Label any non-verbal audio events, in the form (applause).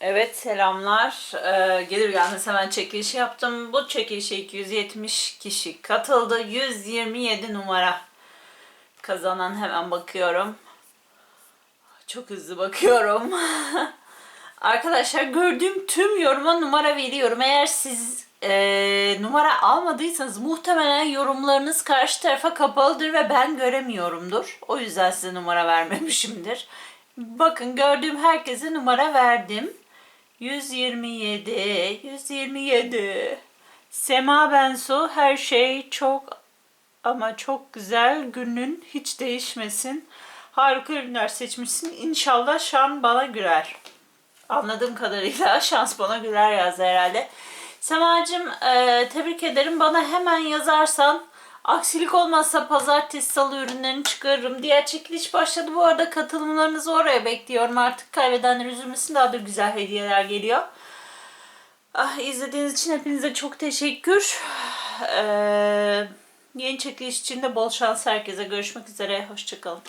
Evet selamlar. Ee, gelir gelmez hemen çekiliş yaptım. Bu çekilişe 270 kişi katıldı. 127 numara kazanan hemen bakıyorum. Çok hızlı bakıyorum. (laughs) Arkadaşlar gördüğüm tüm yoruma numara veriyorum. Eğer siz e, numara almadıysanız muhtemelen yorumlarınız karşı tarafa kapalıdır ve ben göremiyorumdur. O yüzden size numara vermemişimdir. Bakın gördüğüm herkese numara verdim. 127, 127. Sema Bensu her şey çok ama çok güzel. Günün hiç değişmesin. Harika ürünler seçmişsin. İnşallah şan bana güler. Anladığım kadarıyla (laughs) şans bana güler yazdı herhalde. Semacığım e, tebrik ederim. Bana hemen yazarsan aksilik olmazsa pazartesi salı ürünlerini çıkarırım. Diğer çekiliş başladı. Bu arada katılımlarınızı oraya bekliyorum. Artık kaybedenler üzülmesin. Daha da güzel hediyeler geliyor. Ah, izlediğiniz için hepinize çok teşekkür. Ee, yeni çekiliş için de bol şans herkese. Görüşmek üzere. Hoşçakalın.